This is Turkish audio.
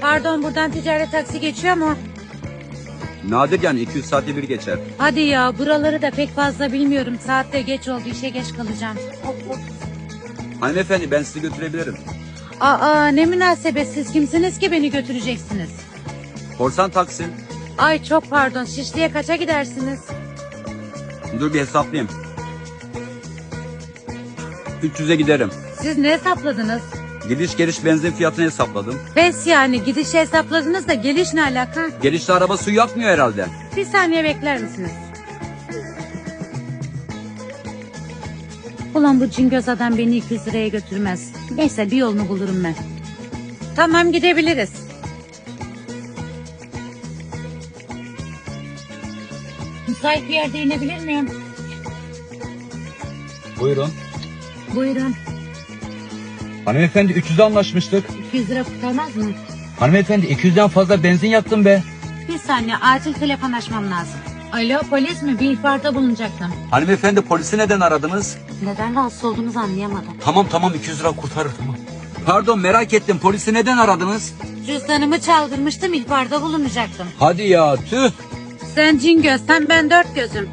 Pardon buradan ticaret taksi geçiyor mu? Nadir yani 200 saate bir geçer. Hadi ya buraları da pek fazla bilmiyorum. Saatte geç oldu işe geç kalacağım. Hanımefendi ben sizi götürebilirim. Aa ne münasebet siz kimsiniz ki beni götüreceksiniz? Korsan taksi. Ay çok pardon Şişli'ye kaça gidersiniz? Dur bir hesaplayayım. 300'e giderim. Siz ne hesapladınız? Gidiş geliş benzin fiyatını hesapladım. Pes yani gidişi hesapladınız da geliş ne alaka? Gelişte araba su yakmıyor herhalde. Bir saniye bekler misiniz? Ulan bu cingöz adam beni 200 liraya götürmez. Neyse bir yolunu bulurum ben. Tamam gidebiliriz. Müsait bir yerde inebilir miyim? Buyurun. Buyurun. Hanımefendi 300'e anlaşmıştık. 200 lira kurtarmaz mı? Hanımefendi 200'den fazla benzin yaktım be. Bir saniye acil telefon açmam lazım. Alo polis mi? Bir ihbarda bulunacaktım. Hanımefendi polisi neden aradınız? Neden rahatsız olduğunuzu anlayamadım. Tamam tamam 200 lira kurtarır tamam. Pardon merak ettim polisi neden aradınız? Cüzdanımı çaldırmıştım ihbarda bulunacaktım. Hadi ya tüh. Sen cin göz, sen ben dört gözüm.